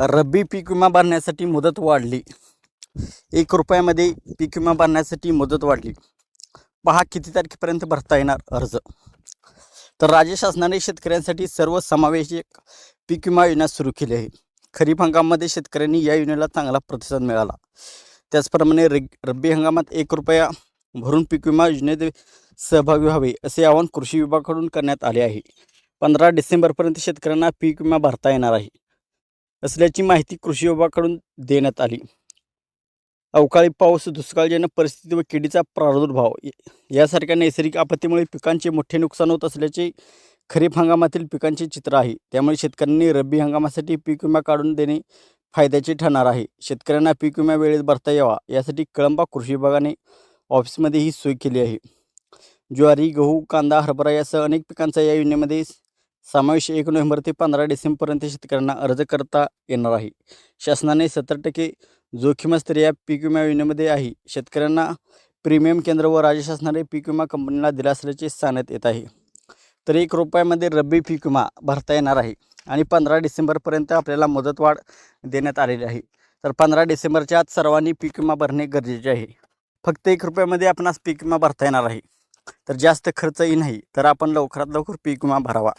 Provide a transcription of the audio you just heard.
रब्बी पीक विमा भरण्यासाठी मुदत वाढली. एक रुपयामध्ये पीक विमा भरण्यासाठी मुदत वाढली. पहा किती तारखेपर्यंत भरता येणार अर्ज. तर राज्य शासनाने शेतकऱ्यांसाठी सर्व समावेशक पीक विमा योजना सुरू केली आहे. खरीप हंगामामध्ये शेतकऱ्यांनी या योजनेला चांगला प्रतिसाद मिळाला. त्याचप्रमाणे रब्बी हंगामात एक रुपया भरून पीक विमा योजनेत सहभागी व्हावे असे आवाहन कृषी विभागाकडून करण्यात आले आहे. पंधरा डिसेंबरपर्यंत शेतकऱ्यांना पीक विमा भरता येणार आहे. असल्याची माहिती कृषी विभागाकडून देण्यात आली. अवकाळी पाऊस दुष्काळजन्य परिस्थिती व किडीचा प्रादुर्भाव यासारख्या नैसर्गिक आपत्तीमुळे पिकांचे मोठे नुकसान होत असल्याचे खरीप हंगामातील पिकांचे चित्र आहे. त्यामुळे शेतकऱ्यांनी रब्बी हंगामासाठी पीक विमा काढून देणे फायद्याचे ठरणार आहे. शेतकऱ्यांना पीक विमा वेळेत भरता यावा यासाठी कळंबा कृषी विभागाने ऑफिसमध्ये ही सोय केली आहे. ज्वारी गहू कांदा हरभरा यासह अनेक पिकांचा या योजनेमध्ये समावेश एक नोव्हेंबर ते पंधरा डिसेंबरपर्यंत शेतकऱ्यांना अर्ज करता येणार आहे. शासनाने सत्तर टक्के जोखीमस्तर या पीक विमा योजनेमध्ये आहे. शेतकऱ्यांना प्रीमियम केंद्र व राज्य शासनाने पीक विमा कंपनीला दिला असल्याचे सांगण्यात येत आहे. तर एक रुपयामध्ये रब्बी पीक विमा भरता येणार आहे आणि पंधरा डिसेंबरपर्यंत आपल्याला मुदतवाढ देण्यात आलेली आहे. तर पंधरा डिसेंबरच्या आत सर्वांनी पीक विमा भरणे गरजेचे आहे. फक्त एक रुपयामध्ये आपणास पीक विमा भरता येणार आहे. तर जास्त खर्चही नाही तर आपण लवकरात लवकर पीक विमा भरावा.